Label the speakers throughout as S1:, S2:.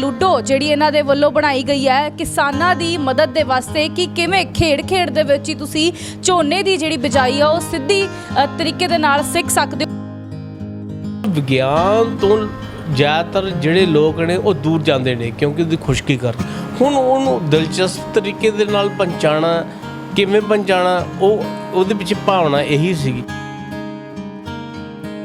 S1: Ludo ਜਿਹੜੀ ਇਹਨਾਂ ਦੇ ਵੱਲੋਂ ਬਣਾਈ ਗਈ ਹੈ ਕਿਸਾਨਾਂ ਦੀ ਮਦਦ ਦੇ ਵਾਸਤੇ ਕਿ ਕਿਵੇਂ ਖੇਡ-ਖੇਡ ਦੇ ਵਿੱਚ ਹੀ ਤੁਸੀਂ ਝੋਨੇ ਦੀ ਜਿਹੜੀ ਬਿਜਾਈ ਆ ਉਹ ਸਿੱਧੀ ਅ, ਤਰੀਕੇ ਦੇ ਨਾਲ ਸਿੱਖ ਸਕਦੇ ਹੋ?
S2: ਵਿਗਿਆਨ ਤੋਂ ਜ਼ਿਆਦਾਤਰ ਜਿਹੜੇ ਲੋਕ ਨੇ ਉਹ ਦੂਰ ਜਾਂਦੇ ਨੇ ਕਿਉਂਕਿ ਉਹਦੀ ਖੁਸ਼ਕੀ ਕਰ ਹੁਣ ਉਹਨੂੰ ਦਿਲਚਸਪ ਤਰੀਕੇ ਦੇ ਨਾਲ ਪਹੁੰਚਾਣਾ ਕਿਵੇਂ ਪਹੁੰਚਾਣਾ ਉਹ ਉਹਦੇ ਵਿੱਚ ਭਾਵਨਾ ਇਹੀ ਸੀਗੀ।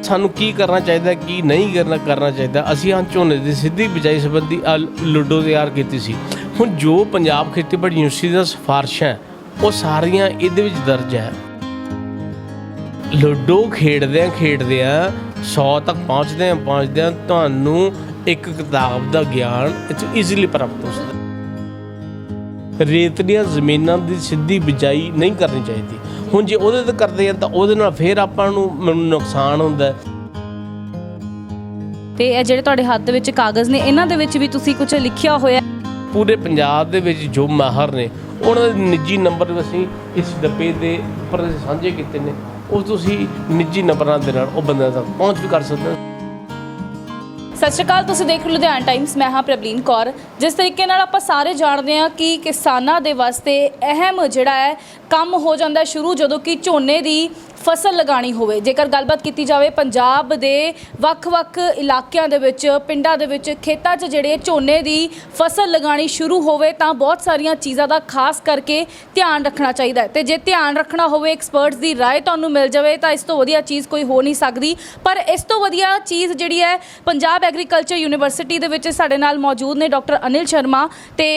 S2: ਸਾਨੂੰ ਕੀ ਕਰਨਾ ਚਾਹੀਦਾ ਕੀ ਨਹੀਂ ਕਰਨਾ ਕਰਨਾ ਚਾਹੀਦਾ। ਅਸੀਂ ਹਾਂ ਝੋਨੇ ਦੀ ਸਿੱਧੀ ਬਿਜਾਈ ਸੰਬੰਧੀ ਆਹ ਲੁੱਡੋ ਤਿਆਰ ਕੀਤੀ ਸੀ। ਹੁਣ ਜੋ ਪੰਜਾਬ ਖੇਤੀਬਾੜੀ ਯੂਨੀਵਰਸਿਟੀ ਦੀਆਂ ਸਿਫਾਰਸ਼ਾਂ ਹੈ, ਉਹ ਸਾਰੀਆਂ ਇਹਦੇ ਵਿੱਚ ਦਰਜ ਹੈ। ਲੁੱਡੋ ਖੇਡਦੇ ਆ ਖੇਡਦੇ ਆ 100 ਤੱਕ ਪਹੁੰਚਦੇ ਆ ਪਹੁੰਚਦੇ ਆ ਤੁਹਾਨੂੰ ਇੱਕ ਕਿਤਾਬ ਦਾ ਗਿਆਨ ਇਹ ਈਜ਼ੀਲੀ ਪ੍ਰਾਪਤ ਹੋ ਸਕਦਾ। ਰੇਤਲੀਆਂ ਜ਼ਮੀਨਾਂ ਦੀ ਸਿੱਧੀ ਬਿਜਾਈ ਨਹੀਂ ਕਰਨੀ ਚਾਹੀਦੀ। ਹੁਣ ਜੇ ਉਹਦੇ ਤੇ ਕਰਦੇ ਆ ਤਾਂ ਉਹਦੇ ਨਾਲ ਫੇਰ ਆਪਾਂ ਨੂੰ ਮੈਨੂੰ ਨੁਕਸਾਨ ਹੁੰਦਾ।
S1: ਤੇ ਇਹ ਜਿਹੜੇ ਤੁਹਾਡੇ ਹੱਥ ਦੇ ਵਿੱਚ ਕਾਗਜ਼ ਨੇ ਇਹਨਾਂ ਦੇ ਵਿੱਚ ਵੀ ਤੁਸੀਂ ਕੁਝ ਲਿਖਿਆ ਹੋਇਆ
S2: ਪੂਰੇ ਪੰਜਾਬ ਦੇ ਵਿੱਚ ਜੋ ਮਾਹਰ ਨੇ ਉਹਨਾਂ ਦੇ ਨਿੱਜੀ ਨੰਬਰ ਅਸੀਂ ਇਸ ਡੱਬੇ ਦੇ ਉੱਪਰ ਸਾਂਝੇ ਕੀਤੇ ਨੇ। ਉਹ ਤੁਸੀਂ ਨਿੱਜੀ ਨੰਬਰਾਂ ਦੇ ਨਾਲ ਉਹ ਬੰਦੇ ਤੱਕ ਪਹੁੰਚ ਵੀ ਕਰ ਸਕਦੇ ਹੋ।
S1: ਸਤਿ ਸ਼੍ਰੀ ਅਕਾਲ ਤੁਸੀਂ ਦੇਖ ਰਹੇ ਹੋ ਲੁਧਿਆਣਾ ਟਾਈਮਸ ਮੈਂ ਹਾਂ ਪ੍ਰਬਲੀਨ ਕੌਰ ਜਿਸ ਤਰੀਕੇ ਨਾਲ ਆਪਾਂ ਸਾਰੇ ਜਾਣਦੇ ਹਾਂ ਕਿ ਕਿਸਾਨਾਂ ਦੇ ਵਾਸਤੇ ਅਹਿਮ ਜਿਹੜਾ ਹੈ ਕੰਮ ਹੋ ਜਾਂਦਾ ਹੈ ਸ਼ੁਰੂ ਜਦੋਂ ਕਿ ਝੋਨੇ ਦੀ ਫਸਲ ਲਗਾਣੀ ਹੋਵੇ ਜੇਕਰ ਗੱਲਬਾਤ ਕੀਤੀ ਜਾਵੇ ਪੰਜਾਬ ਦੇ ਵੱਖ-ਵੱਖ ਇਲਾਕਿਆਂ ਦੇ ਵਿੱਚ ਪਿੰਡਾਂ ਦੇ ਵਿੱਚ ਖੇਤਾਂ 'ਚ ਜਿਹੜੇ ਝੋਨੇ ਦੀ ਫਸਲ ਲਗਾਣੀ ਸ਼ੁਰੂ ਹੋਵੇ ਤਾਂ ਬਹੁਤ ਸਾਰੀਆਂ ਚੀਜ਼ਾਂ ਦਾ ਖਾਸ ਕਰਕੇ ਧਿਆਨ ਰੱਖਣਾ ਚਾਹੀਦਾ ਹੈ ਤੇ ਜੇ ਧਿਆਨ ਰੱਖਣਾ ਹੋਵੇ ਐਕਸਪਰਟਸ ਦੀ رائے ਤੁਹਾਨੂੰ ਮਿਲ ਜਾਵੇ ਤਾਂ ਇਸ ਤੋਂ ਵਧੀਆ ਚੀਜ਼ ਕੋਈ ਹੋ ਨਹੀਂ ਸਕਦੀ ਪਰ ਇਸ ਤੋਂ ਵਧੀਆ ਚੀਜ਼ ਜਿਹੜੀ ਹੈ ਪੰਜਾਬ ਐਗਰੀਕਲਚਰ ਯੂਨੀਵਰਸਿਟੀ ਦੇ ਵਿੱਚ ਸਾਡੇ ਨਾਲ ਮੌਜੂਦ ਨੇ ਡਾਕਟਰ ਅਨਿਲ ਸ਼ਰਮਾ ਤੇ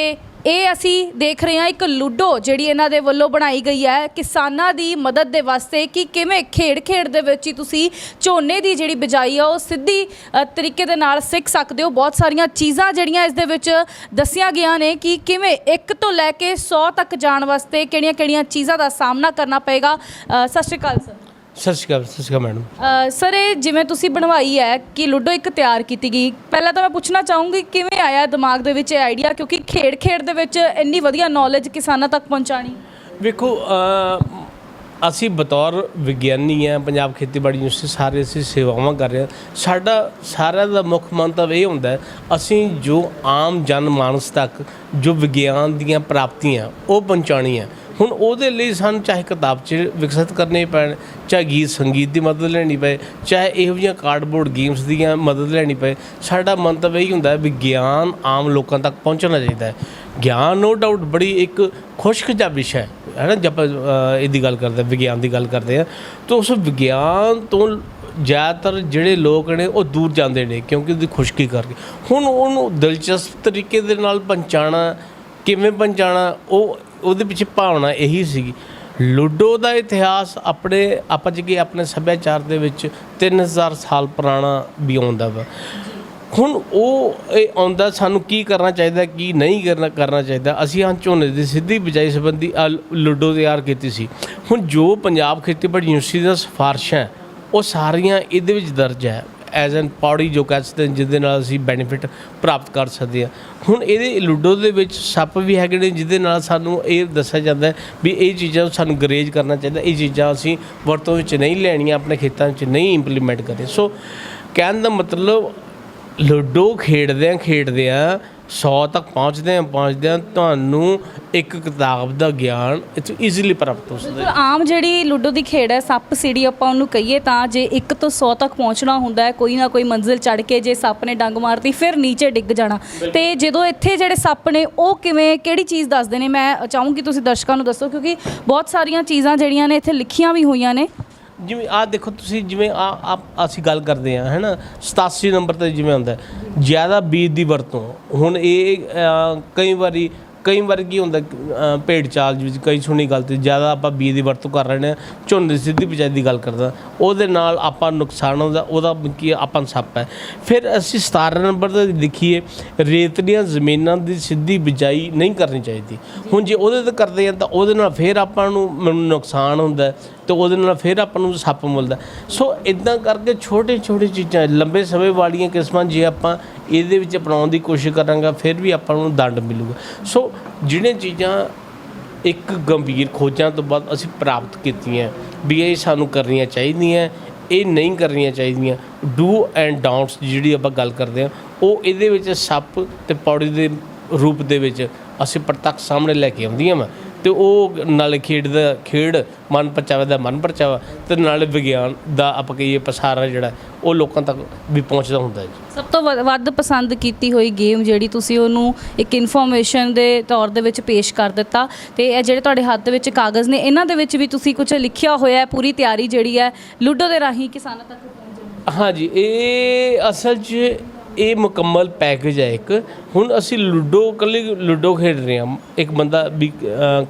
S1: ਇਹ ਅਸੀਂ ਦੇਖ ਰਹੇ ਹਾਂ ਇੱਕ ਲੂਡੋ ਜਿਹੜੀ ਇਹਨਾਂ ਦੇ ਵੱਲੋਂ ਬਣਾਈ ਗਈ ਹੈ। ਕਿਸਾਨਾਂ ਦੀ ਮਦਦ ਦੇ ਵਾਸਤੇ ਕਿ ਕਿਵੇਂ ਖੇਡ-ਖੇਡ ਦੇ ਵਿੱਚ ਹੀ ਤੁਸੀਂ ਝੋਨੇ ਦੀ ਜਿਹੜੀ ਬਿਜਾਈ ਆ ਉਹ ਸਿੱਧੀ ਅ, ਤਰੀਕੇ ਦੇ ਨਾਲ ਸਿੱਖ ਸਕਦੇ ਹੋ। ਬਹੁਤ ਸਾਰੀਆਂ ਚੀਜ਼ਾਂ ਜਿਹੜੀਆਂ ਇਸ ਦੇ ਵਿੱਚ ਦੱਸੀਆਂ ਗਈਆਂ ਨੇ ਕਿ ਕਿਵੇਂ ਇੱਕ ਤੋਂ ਲੈ ਕੇ 100 ਤੱਕ ਜਾਣ ਵਾਸਤੇ ਕਿਹੜੀਆਂ-ਕਿਹੜੀਆਂ ਚੀਜ਼ਾਂ ਦਾ ਸਾਹਮਣਾ ਕਰਨਾ ਪਏਗਾ। ਅ, ਸਤਿ ਸ਼੍ਰੀ ਅਕਾਲ ਸਰ।
S2: ਸਤਿ ਸ਼੍ਰੀ ਅਕਾਲ ਸਤਿ ਸ਼੍ਰੀ ਅਕਾਲ ਮੈਡਮ।
S1: ਅ, ਸਰ ਇਹ ਜਿਵੇਂ ਤੁਸੀਂ ਬਣਵਾਈ ਹੈ ਕਿ ਲੁੱਡੋ ਇੱਕ ਤਿਆਰ ਕੀਤੀ ਗਈ ਪਹਿਲਾਂ ਤਾਂ ਮੈਂ ਪੁੱਛਣਾ ਚਾਹੂੰਗੀ ਕਿਵੇਂ ਆਇਆ ਦਿਮਾਗ ਦੇ ਵਿੱਚ ਇਹ ਆਈਡੀਆ ਕਿਉਂਕਿ ਖੇਡ-ਖੇਡ ਦੇ ਵਿੱਚ ਇੰਨੀ ਵਧੀਆ ਨੌਲੇਜ ਕਿਸਾਨਾਂ ਤੱਕ ਪਹੁੰਚਾਣੀ
S2: ਵੇਖੋ ਅ, ਅਸੀਂ ਬਤੌਰ ਵਿਗਿਆਨੀ ਆ ਪੰਜਾਬ ਖੇਤੀਬਾੜੀ ਯੂਨੀਵਰਸਿਟੀ ਸਾਰੇ ਅਸੀਂ ਸੇਵਾਵਾਂ ਕਰ ਰਹੇ ਹਾਂ। ਸਾਡਾ ਸਾਰਿਆਂ ਦਾ ਮੁੱਖ ਮੰਤਵ ਇਹ ਹੁੰਦਾ ਹੈ ਅਸੀਂ ਜੋ ਆਮ ਜਨ ਮਾਨਸ ਤੱਕ ਜੋ ਵਿਗਿਆਨ ਦੀਆਂ ਪ੍ਰਾਪਤੀਆਂ ਉਹ ਪਹੁੰਚਾਉਣੀਆਂ। ਹੁਣ ਉਹਦੇ ਲਈ ਸਾਨੂੰ ਚਾਹੇ ਕਿਤਾਬ 'ਚ ਵਿਕਸਿਤ ਕਰਨੇ ਪੈਣ, ਚਾਹੇ ਗੀਤ ਸੰਗੀਤ ਦੀ ਮਦਦ ਲੈਣੀ ਪਏ, ਚਾਹੇ ਇਹੋ ਜਿਹੀਆਂ ਕਾਰਡਬੋਰਡ ਗੇਮਸ ਦੀਆਂ ਮਦਦ ਲੈਣੀ ਪਏ, ਸਾਡਾ ਮੰਤਵ ਇਹ ਹੁੰਦਾ ਹੈ ਵੀ ਗਿਆਨ ਆਮ ਲੋਕਾਂ ਤੱਕ ਪਹੁੰਚਣਾ ਚਾਹੀਦਾ ਹੈ। ਗਿਆਨ ਨੋ ਡਾਊਟ ਬੜੀ ਇੱਕ ਖੁਸ਼ਕ ਜਿਹਾ ਵਿਸ਼ਾ ਹੈ ਹੈ ਨਾ ਜਦ ਇਹਦੀ ਗੱਲ ਕਰਦੇ ਵਿਗਿਆਨ ਦੀ ਗੱਲ ਕਰਦੇ ਆ ਤਾਂ ਉਸ ਵਿਗਿਆਨ ਤੋਂ ਜ਼ਿਆਦਾਤਰ ਜਿਹੜੇ ਲੋਕ ਨੇ ਉਹ ਦੂਰ ਜਾਂਦੇ ਨੇ ਕਿਉਂਕਿ ਉਹਦੀ ਖੁਸ਼ਕੀ ਕਰਕੇ। ਹੁਣ ਉਹਨੂੰ ਦਿਲਚਸਪ ਤਰੀਕੇ ਦੇ ਨਾਲ ਪਹੁੰਚਾਣਾ ਕਿਵੇਂ ਪਹੁੰਚਾਣਾ ਉਹ ਉਹਦੇ ਪਿੱਛੇ ਭਾਵਨਾ ਇਹੀ ਸੀਗੀ। ਲੂਡੋ ਦਾ ਇਤਿਹਾਸ ਆਪਣੇ ਆਪਾਂ ਜਿਵੇਂ ਆਪਣੇ ਸੱਭਿਆਚਾਰ ਦੇ ਵਿੱਚ 3000 ਸਾਲ ਪੁਰਾਣਾ ਵੀ ਆਉਂਦਾ ਵਾ। ਹੁਣ ਉਹ ਇਹ ਆਉਂਦਾ ਸਾਨੂੰ ਕੀ ਕਰਨਾ ਚਾਹੀਦਾ ਕੀ ਨਹੀਂ ਕਰਨਾ ਕਰਨਾ ਚਾਹੀਦਾ? ਅਸੀਂ ਹਾਂ ਝੋਨੇ ਦੀ ਸਿੱਧੀ ਬਿਜਾਈ ਸੰਬੰਧੀ ਆਹ ਲੁੱਡੋ ਤਿਆਰ ਕੀਤੀ ਸੀ। ਹੁਣ ਜੋ ਪੰਜਾਬ ਖੇਤੀਬਾੜੀ ਯੂਨੀਵਰਸਿਟੀ ਦਾ ਸਿਫਾਰਸ਼ਾਂ ਹੈ, ਉਹ ਸਾਰੀਆਂ ਇਹਦੇ ਵਿੱਚ ਦਰਜ ਹੈ। ਐਜ਼ ਐਨ ਪੌੜੀ ਜੋ ਕਹਿ ਸਕਦੇ ਹਾਂ, ਜਿਹਦੇ ਨਾਲ ਅਸੀਂ ਬੈਨੀਫਿਟ ਪ੍ਰਾਪਤ ਕਰ ਸਕਦੇ ਹਾਂ। ਹੁਣ ਇਹਦੇ ਲੂਡੋ ਦੇ ਵਿੱਚ ਸੱਪ ਵੀ ਹੈਗੇ ਨੇ ਜਿਹਦੇ ਨਾਲ ਸਾਨੂੰ ਇਹ ਦੱਸਿਆ ਜਾਂਦਾ ਵੀ ਇਹ ਚੀਜ਼ਾਂ ਸਾਨੂੰ ਗਰੇਜ ਕਰਨਾ ਚਾਹੀਦਾ। ਇਹ ਚੀਜ਼ਾਂ ਅਸੀਂ ਵਰਤੋਂ ਵਿੱਚ ਨਹੀਂ ਲੈਣੀਆਂ ਆਪਣੇ ਖੇਤਾਂ ਵਿੱਚ ਨਹੀਂ ਇੰਪਲੀਮੈਂਟ ਕਰਨੀਆਂ ਸੋ ਕਹਿਣ ਦਾ ਮਤਲਬ ਲੂਡੋ ਖੇਡਦੇ ਆ ਖੇਡਦੇ ਆ 100 ਤੱਕ ਪਹੁੰਚਦੇ ਆ ਪਹੁੰਚਦੇ ਆ ਤੁਹਾਨੂੰ ਇੱਕ ਕਿਤਾਬ ਦਾ ਗਿਆਨ ਈਜ਼ੀਲੀ ਪ੍ਰਾਪਤ ਹੋ ਸਕਦਾ ਹੈ।
S1: ਆਮ ਜਿਹੜੀ ਲੁੱਡੋ ਦੀ ਖੇਡ ਹੈ ਸੱਪ ਸੀੜੀ ਆਪਾਂ ਉਹਨੂੰ ਕਹੀਏ ਤਾਂ ਜੇ 1 ਤੋਂ 100 ਤੱਕ ਪਹੁੰਚਣਾ ਹੁੰਦਾ ਹੈ ਕੋਈ ਨਾ ਕੋਈ ਮੰਜ਼ਿਲ ਚੜ ਕੇ ਜੇ ਸੱਪ ਨੇ ਡੰਗ ਮਾਰਤੀ ਫਿਰ ਨੀਚੇ ਡਿੱਗ ਜਾਣਾ। ਤੇ ਜਦੋਂ ਇੱਥੇ ਜਿਹੜੇ ਸੱਪ ਨੇ ਉਹ ਕਿਵੇਂ ਕਿਹੜੀ ਚੀਜ਼ ਦੱਸਦੇ ਨੇ? ਮੈਂ ਚਾਹੂੰਗੀ ਤੁਸੀਂ ਦਰਸ਼ਕਾਂ ਨੂੰ ਦੱਸੋ ਕਿਉਂਕਿ ਬਹੁਤ ਸਾਰੀਆਂ ਚੀਜ਼ਾਂ ਜਿਹੜੀਆਂ ਨੇ ਇੱਥੇ ਲਿਖੀਆਂ ਵੀ ਹੋਈਆਂ ਨੇ।
S2: ਜਿਵੇਂ ਆ ਦੇਖੋ ਤੁਸੀਂ ਜਿਵੇਂ ਆ ਆ- ਅਸੀਂ ਗੱਲ ਕਰਦੇ ਆ ਹੈਨਾ 87 ਨੰਬਰ ਤੇ ਜਿਵੇਂ ਹੁੰਦਾ ਜ਼ਿਆਦਾ ਬੀਜ ਦੀ ਵਰਤੋਂ। ਹੁਣ ਇਹ ਕਈ ਵਾਰੀ ਕਈ ਵਾਰ ਕੀ ਹੁੰਦਾ ਅ, ਭੇਡ ਚਾਲ ਵਿੱਚ ਕਈ ਸੁਣੀ ਗੱਲ ਤੇ ਜ਼ਿਆਦਾ ਆਪਾਂ ਬੀਜ ਦੀ ਵਰਤੋਂ ਕਰ ਰਹੇ ਨੇ ਝੋਨੇ ਦੀ ਸਿੱਧੀ ਬਿਜਾਈ ਦੀ ਗੱਲ ਕਰਦਾ। ਉਹਦੇ ਨਾਲ ਆਪਾਂ ਨੁਕਸਾਨ ਹੁੰਦਾ ਉਹਦਾ ਕੀ ਆਪਾਂ ਨੂੰ ਸੱਪ ਹੈ। ਫਿਰ ਅਸੀਂ 17 ਨੰਬਰ ਤੇ ਲਿਖੀਏ ਰੇਤਲੀਆਂ ਜ਼ਮੀਨਾਂ ਦੀ ਸਿੱਧੀ ਬਿਜਾਈ ਨਹੀਂ ਕਰਨੀ ਚਾਹੀਦੀ। ਹੁਣ ਜੇ ਉਹਦੇ ਤੇ ਕਰਦੇ ਆ ਤਾਂ ਉਹਦੇ ਨਾਲ ਫਿਰ ਆਪਾਂ ਨੂੰ ਮੈਨੂੰ ਨੁਕਸਾਨ ਹੁੰਦਾ ਤੇ ਉਹਦੇ ਨਾਲ ਫਿਰ ਆਪਾਂ ਨੂੰ ਸੱਪ ਮਿਲਦਾ। ਸੋ ਇਦਾਂ ਕਰਕੇ ਛੋਟੇ ਛੋਟੇ ਚੀਜ਼ਾਂ, ਲੰਬੇ ਸਮੇਂ ਵਾਲੀਆਂ ਕਿਸਮਾਂ, ਜੇ ਆਪਾਂ ਇਹਦੇ ਵਿੱਚ ਅਪਣਾਉਣ ਦੀ ਕੋਸ਼ਿਸ਼ ਕਰਾਂਗਾ, ਫਿਰ ਵੀ ਆਪਾਂ ਨੂੰ ਦੰਡ ਮਿਲੂਗਾ। ਸੋ ਜਿਹੜੀਆਂ ਚੀਜ਼ਾਂ ਇੱਕ ਗੰਭੀਰ ਖੋਜਾਂ ਤੋਂ ਬਾਅਦ ਅਸੀਂ ਪ੍ਰਾਪਤ ਕੀਤੀਆਂ, ਵੀ ਇਹ ਸਾਨੂੰ ਕਰਨੀਆਂ ਚਾਹੀਦੀਆਂ, ਇਹ ਨਹੀਂ ਕਰਨੀਆਂ ਚਾਹੀਦੀਆਂ ਡੂ ਐਂਡ ਡਾਊਨਟਸ ਜਿਹੜੀ ਆਪਾਂ ਗੱਲ ਕਰਦੇ ਆ ਉਹ ਇਹਦੇ ਵਿੱਚ ਸੱਪ ਤੇ ਪੌੜੀ ਦੇ ਰੂਪ ਦੇ ਵਿੱਚ ਅਸੀਂ ਪ੍ਰਤੱਖ ਸਾਹਮਣੇ ਲੈ ਕੇ ਆਉਂਦੀਆਂ ਵਾ। ਤੇ ਉਹ ਨਾਲੇ ਖੇਡ ਦਾ ਖੇਡ ਮਨ ਪਰਚਾਵੇ ਦਾ ਮਨ ਪਰਚਾਵਾ ਤੇ ਨਾਲੇ ਵਿਗਿਆਨ ਦਾ ਆਪਾਂ ਕਹੀਏ ਪਸਾਰਾ ਜਿਹੜਾ ਉਹ ਲੋਕਾਂ ਤੱਕ ਵੀ ਪਹੁੰਚਦਾ ਹੁੰਦਾ ਹੈ ਜੀ।
S1: ਸਭ ਤੋਂ ਵ- ਵੱਧ ਪਸੰਦ ਕੀਤੀ ਹੋਈ ਗੇਮ ਜਿਹੜੀ ਤੁਸੀਂ ਉਹਨੂੰ ਇੱਕ ਇਨਫੋਰਮੇਸ਼ਨ ਦੇ ਤੌਰ ਦੇ ਵਿੱਚ ਪੇਸ਼ ਕਰ ਦਿੱਤਾ ਤੇ ਇਹ ਜਿਹੜੇ ਤੁਹਾਡੇ ਹੱਥ ਦੇ ਵਿੱਚ ਕਾਗਜ਼ ਨੇ ਇਹਨਾਂ ਦੇ ਵਿੱਚ ਵੀ ਤੁਸੀਂ ਕੁਝ ਲਿਖਿਆ ਹੋਇਆ ਹੈ ਪੂਰੀ ਤਿਆਰੀ ਜਿਹੜੀ ਹੈ ਲੂਡੋ ਦੇ ਰਾਹੀਂ ਕਿਸਾਨਾਂ ਤੱਕ ਪਹੁੰਚਣ ਦੀ
S2: ਹਾਂਜੀ ਇਹ ਅਸਲ 'ਚ ਇਹ ਮੁਕੰਮਲ ਪੈਕੇਜ ਹੈ ਇੱਕ। ਹੁਣ ਅਸੀਂ ਲੂਡੋ ਕੱਲੀ ਲੂਡੋ ਖੇਡ ਰਹੇ ਹਾਂ। ਇੱਕ ਬੰਦਾ ਵੀ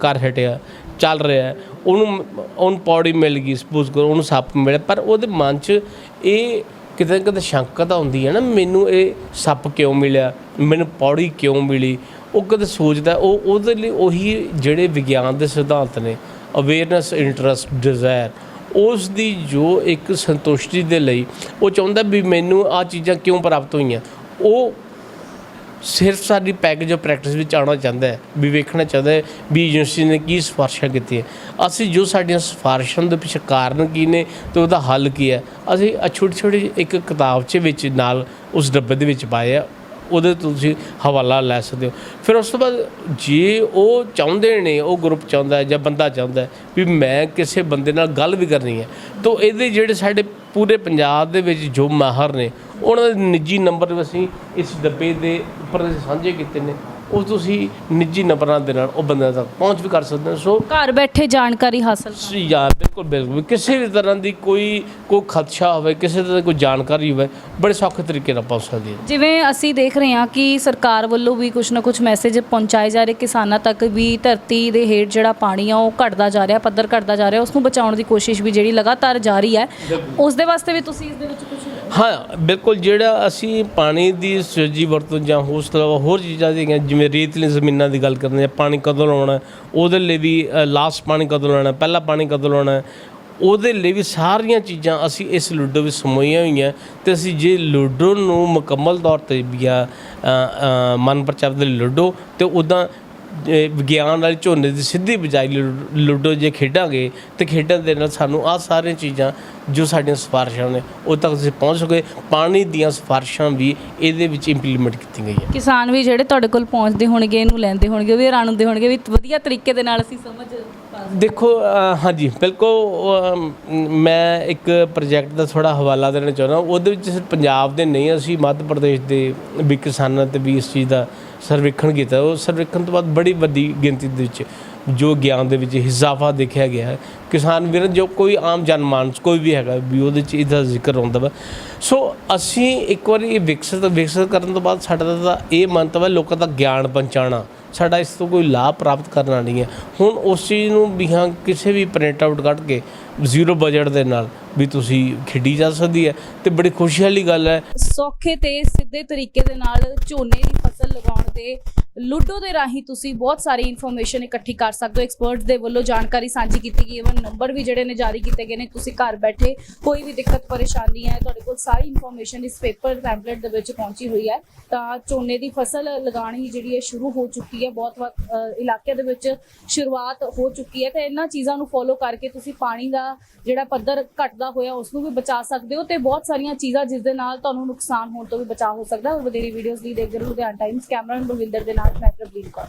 S2: ਘਰ ਹਟਿਆ, ਚੱਲ ਰਿਹਾ ਉਹਨੂੰ ਉਹਨੂੰ ਪੌੜੀ ਮਿਲ ਗਈ, ਸਪੋਜ਼ ਕਰੋ, ਉਹਨੂੰ ਸੱਪ ਮਿਲਿਆ। ਪਰ ਉਹਦੇ ਮਨ 'ਚ ਇਹ ਕਿਤੇ ਨਾ ਕਿਤੇ ਸ਼ੰਕਾ ਤਾਂ ਹੁੰਦੀ ਹੈ ਨਾ, ਮੈਨੂੰ ਇਹ ਸੱਪ ਕਿਉਂ ਮਿਲਿਆ? ਮੈਨੂੰ ਪੌੜੀ ਕਿਉਂ ਮਿਲੀ? ਉਹ ਕਦੇ ਸੋਚਦਾ, ਉਹ ਉਹਦੇ ਲਈ ਉਹੀ ਜਿਹੜੇ ਵਿਗਿਆਨ ਦੇ ਸਿਧਾਂਤ ਨੇ। ਅਵੇਅਰਨੈਸ ਇੰਟਰਸਟ ਡਿਜ਼ਾਇਰ ਉਸ ਦੀ ਜੋ ਇੱਕ ਸੰਤੁਸ਼ਟੀ ਦੇ ਲਈ ਉਹ ਚਾਹੁੰਦਾ ਵੀ ਮੈਨੂੰ ਆ ਚੀਜ਼ਾਂ ਕਿਉਂ ਪ੍ਰਾਪਤ ਹੋਈਆਂ? ਉਹ ਸਿਰਫ ਸਾਡੀ ਪੈਕੇਜ ਆਫ ਪ੍ਰੈਕਟਿਸ ਵਿੱਚ ਆਉਣਾ ਚਾਹੁੰਦਾ ਹੈ, ਵੀ ਵੇਖਣਾ ਚਾਹੁੰਦਾ ਹੈ ਵੀ ਯੂਨੀਵਰਸਿਟੀ ਨੇ ਕੀ ਸਿਫਾਰਿਸ਼ਾਂ ਕੀਤੀਆਂ। ਅਸੀਂ ਜੋ ਸਾਡੀਆਂ ਸਿਫਾਰਿਸ਼ਾਂ ਦੇ ਪਿੱਛੇ ਕਾਰਨ ਕੀ ਨੇ ਤੇ ਉਹਦਾ ਹੱਲ ਕੀ ਹੈ, ਅਸੀਂ ਛੋਟੀ ਛੋਟੀ ਇੱਕ ਕਿਤਾਬ 'ਚ ਵਿੱਚ ਨਾਲ ਉਸ ਡੱਬੇ ਦੇ ਵਿੱਚ ਪਾਏ ਆ। ਉਹਦੇ ਤੋਂ ਤੁਸੀਂ ਹਵਾਲਾ ਲੈ ਸਕਦੇ ਹੋ। ਫਿਰ ਉਸ ਤੋਂ ਬਾਅਦ ਜੇ ਉਹ ਚਾਹੁੰਦੇ ਨੇ, ਉਹ ਗਰੁੱਪ ਚਾਹੁੰਦਾ ਜਾਂ ਬੰਦਾ ਚਾਹੁੰਦਾ ਵੀ ਮੈਂ ਕਿਸੇ ਬੰਦੇ ਨਾਲ ਗੱਲ ਵੀ ਕਰਨੀ ਹੈ, ਤਾਂ ਇਹਦੇ ਜਿਹੜੇ ਸਾਡੇ ਪੂਰੇ ਪੰਜਾਬ ਦੇ ਵਿੱਚ ਜੋ ਮਾਹਰ ਨੇ, ਉਹਨਾਂ ਦੇ ਨਿੱਜੀ ਨੰਬਰ ਅਸੀਂ ਇਸ ਡੱਬੇ ਦੇ ਉੱਪਰ ਸਾਂਝੇ ਕੀਤੇ ਨੇ। ਉਹ ਤੁਸੀਂ ਨਿੱਜੀ ਨੰਬਰਾਂ ਦੇ ਨਾਲ ਉਹ ਬੰਦੇ ਤੱਕ ਪਹੁੰਚ ਵੀ ਕਰ ਸਕਦੇ ਹੋ। ਸੋ
S1: ਘਰ ਬੈਠੇ ਜਾਣਕਾਰੀ ਹਾਸਲ ਕਰ।
S2: ਜੀ ਯਾਰ ਬਿਲਕੁਲ ਬਿਲਕੁਲ। ਕਿਸੇ ਵੀ ਤਰ੍ਹਾਂ ਦੀ ਕੋਈ ਕੋਈ ਖਦਸ਼ਾ ਹੋਵੇ ਕਿਸੇ ਤਰ੍ਹਾਂ ਦੀ ਕੋਈ ਜਾਣਕਾਰੀ ਹੋਵੇ ਬੜੇ ਸੌਖੇ ਤਰੀਕੇ ਨਾਲ ਪਹੁੰਚ ਸਕਦੀ ਹੈ।
S1: ਜਿਵੇਂ ਅਸੀਂ ਦੇਖ ਰਹੇ ਹਾਂ ਕਿ ਸਰਕਾਰ ਵੱਲੋਂ ਵੀ ਕੁਝ ਨਾ ਕੁਝ ਮੈਸੇਜ ਪਹੁੰਚਾਏ ਜਾ ਰਹੇ ਕਿਸਾਨਾਂ ਤੱਕ ਵੀ ਧਰਤੀ ਦੇ ਹੇਠ ਜਿਹੜਾ ਪਾਣੀ ਆ ਉਹ ਘਟਦਾ ਜਾ ਰਿਹਾ ਪੱਧਰ ਘਟਦਾ ਜਾ ਰਿਹਾ ਉਸ ਨੂੰ ਬਚਾਉਣ ਦੀ ਕੋਸ਼ਿਸ਼ ਵੀ ਜਿਹੜੀ ਲਗਾਤਾਰ ਜਾਰੀ ਹੈ। ਉਸ ਦੇ ਵਾਸਤੇ ਵੀ ਤੁਸੀਂ ਇਸ ਦੇ ਵਿੱਚ ਕੁਝ
S2: ਹਾਂ ਬਿਲਕੁਲ ਜਿਹੜਾ ਅਸੀਂ ਪਾਣੀ ਦੀ ਸੁਚੱਜੀ ਵਰਤੋਂ ਜਾਂ ਉਸ ਤੋਂ ਇਲਾਵਾ ਹੋਰ ਚੀਜ਼ਾਂ ਦੀਆਂ ਜਿਵੇਂ ਰੇਤਲੀ ਜ਼ਮੀਨਾਂ ਦੀ ਗੱਲ ਕਰਦੇ ਹਾਂ ਪਾਣੀ ਕਦੋਂ ਲਾਉਣਾ ਉਹਦੇ ਲਈ ਵੀ ਲਾਸਟ ਪਾਣੀ ਕਦੋਂ ਲਾਉਣਾ ਹੈ, ਪਹਿਲਾ ਪਾਣੀ ਕਦੋਂ ਲਾਉਣਾ ਉਹਦੇ ਲਈ ਵੀ ਸਾਰੀਆਂ ਚੀਜ਼ਾਂ ਅਸੀਂ ਇਸ ਲੂਡੋ ਵਿੱਚ ਸਮੋਈਆਂ ਹੋਈਆਂ ਤੇ ਅਸੀਂ ਜੇ ਲੂਡੋ ਨੂੰ ਮੁਕੰਮਲ ਤੌਰ ਤੇ ਵੀ ਆ ਮਨ ਪਰਚਾਵੇ ਦੇ ਲੂਡੋ ਤੇ ਉਦਾਂ ਵਿਗਿਆਨ ਵਾਲੀ ਝੋਨੇ ਦੀ ਸਿੱਧੀ ਬਜਾਈ ਲੂਡੋ ਜੇ ਖੇਡਾਂਗੇ ਤੇ ਖੇਡਣ ਦੇ ਨਾਲ ਸਾਨੂੰ ਆਹ ਸਾਰੀਆਂ ਚੀਜ਼ਾਂ ਜੋ ਸਾਡੀਆਂ ਸਿਫਾਰਿਸ਼ਾਂ ਨੇ ਉਹ ਤੱਕ ਅਸੀਂ ਪਹੁੰਚ ਸਕੇ। ਪਾਣੀ ਦੀਆਂ ਸਿਫਾਰਿਸ਼ਾਂ ਵੀ ਇਹਦੇ ਵਿੱਚ ਇੰਪਲੀਮੈਂਟ ਕੀਤੀ ਗਈਆਂ।
S1: ਕਿਸਾਨ ਵੀ ਜਿਹੜੇ ਤੁਹਾਡੇ ਕੋਲ ਪਹੁੰਚਦੇ ਹੋਣਗੇ ਇਹਨੂੰ ਲੈਂਦੇ ਹੋਣਗੇ ਉਹ ਵੀ ਹੈਰਾਨ ਹੁੰਦੇ ਹੋਣਗੇ ਵੀ ਵਧੀਆ ਤਰੀਕੇ ਦੇ ਨਾਲ ਅਸੀਂ ਸਮਝ
S2: ਦੇਖੋ ਹਾਂਜੀ ਬਿਲਕੁਲ ਮੈਂ ਇੱਕ ਪ੍ਰੋਜੈਕਟ ਦਾ ਥੋੜਾ ਹਵਾਲਾ ਦੇਣਾ ਚਾਹੁੰਦਾ। ਉਹਦੇ ਵਿੱਚ ਪੰਜਾਬ ਦੇ ਨਹੀਂ ਅਸੀਂ ਮੱਧ ਪ੍ਰਦੇਸ਼ ਦੇ ਵੀ ਕਿਸਾਨਾਂ ਤੇ ਵੀ ਇਸ ਚੀਜ਼ ਦਾ ਸਰਵੇਖਣ ਕੀਤਾ, ਉਹ ਸਰਵੇਖਣ ਤੋਂ ਬਾਅਦ ਬੜੀ ਵੱਡੀ ਗਿਣਤੀ ਦੇ ਵਿੱਚ ਜੋ ਗਿਆਨ ਦੇ ਵਿੱਚ ਇਜ਼ਾਫਾ ਦੇਖਿਆ ਗਿਆ ਹੈ। ਕਿਸਾਨ ਵੀਰ, ਜੋ ਕੋਈ ਆਮ ਜਨਮਾਨਸ ਕੋਈ ਵੀ ਹੈਗਾ ਵੀ ਉਹਦੇ ਚ ਇਹਦਾ ਜ਼ਿਕਰ ਹੁੰਦਾ ਵਾ। ਸੋ ਅਸੀਂ ਇੱਕ ਵਾਰੀ ਇਹ ਵਿਕਸਿਤ ਵਿਕਸਿਤ ਕਰਨ ਤੋਂ ਬਾਅਦ ਸਾਡਾ ਤਾਂ ਇਹ ਮੰਤਵ ਹੈ ਲੋਕਾਂ ਦਾ ਗਿਆਨ ਪਹੁੰਚਾਉਣਾ। ਸਾਡਾ ਇਸ ਤੋਂ ਕੋਈ ਲਾਭ ਪ੍ਰਾਪਤ ਕਰਨਾ ਨਹੀਂ ਹੈ। ਹੁਣ ਉਸ ਚੀਜ਼ ਨੂੰ ਵੀ ਹਾਂ, ਕਿਸੇ ਵੀ ਪ੍ਰਿੰਟ ਆਊਟ ਕੱਢ ਕੇ ਜ਼ੀਰੋ ਬਜਟ ਦੇ ਨਾਲ ਵੀ ਤੁਸੀਂ ਖੇਡੀ ਜਾ ਸਕਦੀ ਹੈ ਤੇ ਬੜੀ ਖੁਸ਼ੀ ਵਾਲੀ ਗੱਲ ਹੈ।
S1: ਸੌਖੇ ਤੇ ਸਿੱਧੇ ਤਰੀਕੇ ਦੇ ਨਾਲ ਝੋਨੇ ਦੀ ਫਸਲ ਲਗਾਉਣ ਦੇ ਲੂਡੋ ਦੇ ਰਾਹੀਂ ਤੁਸੀਂ ਬਹੁਤ ਸਾਰੀ ਇਨਫੋਰਮੇਸ਼ਨ ਇਕੱਠੀ ਕਰ ਸਕਦੇ ਹੋ। ਐਕਸਪਰਟਸ ਦੇ ਵੱਲੋਂ ਜਾਣਕਾਰੀ ਸਾਂਝੀ ਕੀਤੀ ਗਈ ਹੈ। ਨੰਬਰ ਵੀ ਜਿਹੜੇ ਨੇ ਜਾਰੀ ਕੀਤੇ ਗਏ ਨੇ, ਤੁਸੀਂ ਘਰ ਬੈਠੇ ਕੋਈ ਵੀ ਦਿੱਕਤ, ਪਰੇਸ਼ਾਨੀ ਹੈ, ਤੁਹਾਡੇ ਕੋਲ ਸਾਰੀ ਇਨਫੋਰਮੇਸ਼ਨ ਇਸ ਪੇਪਰ ਟੈਂਪਲੇਟ ਦੇ ਵਿੱਚ ਪਹੁੰਚੀ ਹੋਈ ਹੈ। ਤਾਂ ਝੋਨੇ ਦੀ ਫਸਲ ਲਗਾਉਣੀ ਜਿਹੜੀ ਹੈ, ਸ਼ੁਰੂ ਹੋ ਚੁੱਕੀ ਹੈ। ਬਹੁਤ ਵਕਤ ਇਲਾਕੇ ਦੇ ਵਿੱਚ ਸ਼ੁਰੂਆਤ ਹੋ ਚੁੱਕੀ ਹੈ। ਤੇ ਇਹਨਾਂ ਚੀਜ਼ਾਂ ਨੂੰ ਫੋਲੋ ਕਰਕੇ ਤੁਸੀਂ ਪਾਣੀ ਦਾ ਜਿਹੜਾ ਪੱਧਰ ਘਟਦਾ ਹੋਇਆ, ਉਸ ਨੂੰ ਵੀ ਬਚਾ ਸਕਦੇ ਹੋ। ਤੇ ਬਹੁਤ ਸਾਰੀਆਂ ਚੀਜ਼ਾਂ ਜਿਸ ਦੇ ਨਾਲ ਤੁਹਾਨੂੰ ਨੁਕਸਾਨ ਹੋਣ ਤੋਂ ਵੀ ਬਚਾ ਹੋ ਸਕਦਾ ਹੈ। ਵਧੇਰੀ ਵੀਡੀਓਜ਼ ਲਈ ਦੇਖਦੇ ਰਹੋ। ਲੁਧਿਆਣਾ ਟਾਈਮਸ ਕੈਮਰਾ ਬਲਵਿੰਦਰ ਦੇ ਨਾਲ ਮੈਂ ਪ੍ਰਬਲੀਨ ਕੌਰ